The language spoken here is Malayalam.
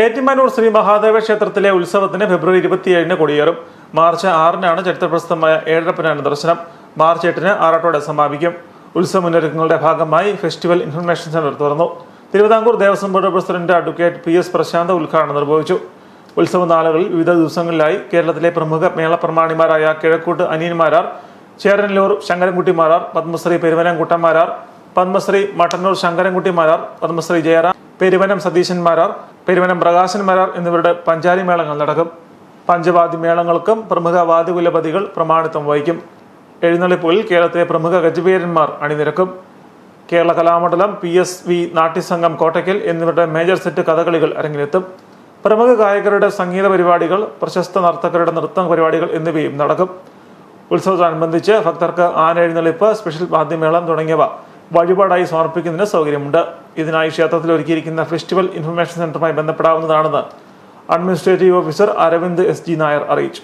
ഏറ്റുമാനൂർ ശ്രീ മഹാദേവ ക്ഷേത്രത്തിലെ ഉത്സവത്തിന് ഫെബ്രുവരി ഇരുപത്തിയേഴിന് കൊടിയേറും. മാർച്ച് ആറിനാണ് ചരിത്രപ്രസിദ്ധമായ ഏഴരപ്പനാണ് ദർശനം. മാർച്ച് എട്ടിന് ആറാട്ടോടെ സമാപിക്കും. ഉത്സവ മുന്നൊരുക്കങ്ങളുടെ ഭാഗമായി ഫെസ്റ്റിവൽ ഇൻഫർമേഷൻ സെന്റർ തുറന്നു. Travancore Devaswom board president advocate P S Prashanth ഉദ്ഘാടനം നിർവഹിച്ചു. ഉത്സവ നാളുകളിൽ വിവിധ ദിവസങ്ങളിലായി കേരളത്തിലെ പ്രമുഖ മേളപ്രമാണിമാരായ കിഴക്കൂട്ട് അനിയന്മാരാർ ചേരനല്ലൂർ ശങ്കരൻകുട്ടിമാരാർ പത്മശ്രീ പെരുവനംകുട്ടന്മാരാർ പത്മശ്രീ മട്ടന്നൂർ ശങ്കരൻകുട്ടിമാരാർ പത്മശ്രീ ജയറാം പെരുവനം സതീശന്മാരാർ പെരുവനം പ്രകാശന്മാരാർ എന്നിവരുടെ പഞ്ചാരി മേളങ്ങൾ നടക്കും. പഞ്ചവാദി മേളങ്ങൾക്കും പ്രമുഖ വാദ്യകുലപതികൾ പ്രമാണിത്വം വഹിക്കും. എഴുന്നള്ളിപ്പുകളിൽ കേരളത്തിലെ പ്രമുഖ ഗജവീരന്മാർ അണിനിരക്കും. Kerala Kalamandalam P S V Natyasangham Kottakkal എന്നിവരുടെ മേജർ സെറ്റ് കഥകളികൾ അരങ്ങിലെത്തും. പ്രമുഖ ഗായകരുടെ സംഗീത പരിപാടികൾ പ്രശസ്ത നർത്തകരുടെ നൃത്ത പരിപാടികൾ എന്നിവയും നടക്കും. ഉത്സവത്തോടനുബന്ധിച്ച് ഭക്തർക്ക് ആന എഴുന്നള്ളിപ്പ് സ്പെഷ്യൽ വാദ്യമേളം തുടങ്ങിയവ വഴിപാടായി സമർപ്പിക്കുന്നതിന് സൗകര്യമുണ്ട്. ഇതിനായി ക്ഷേത്രത്തിൽ ഒരുക്കിയിരിക്കുന്ന ഫെസ്റ്റിവൽ ഇൻഫർമേഷൻ സെന്ററുമായി ബന്ധപ്പെടാവുന്നതാണെന്ന് administrative officer Aravind S G Nair അറിയിച്ചു.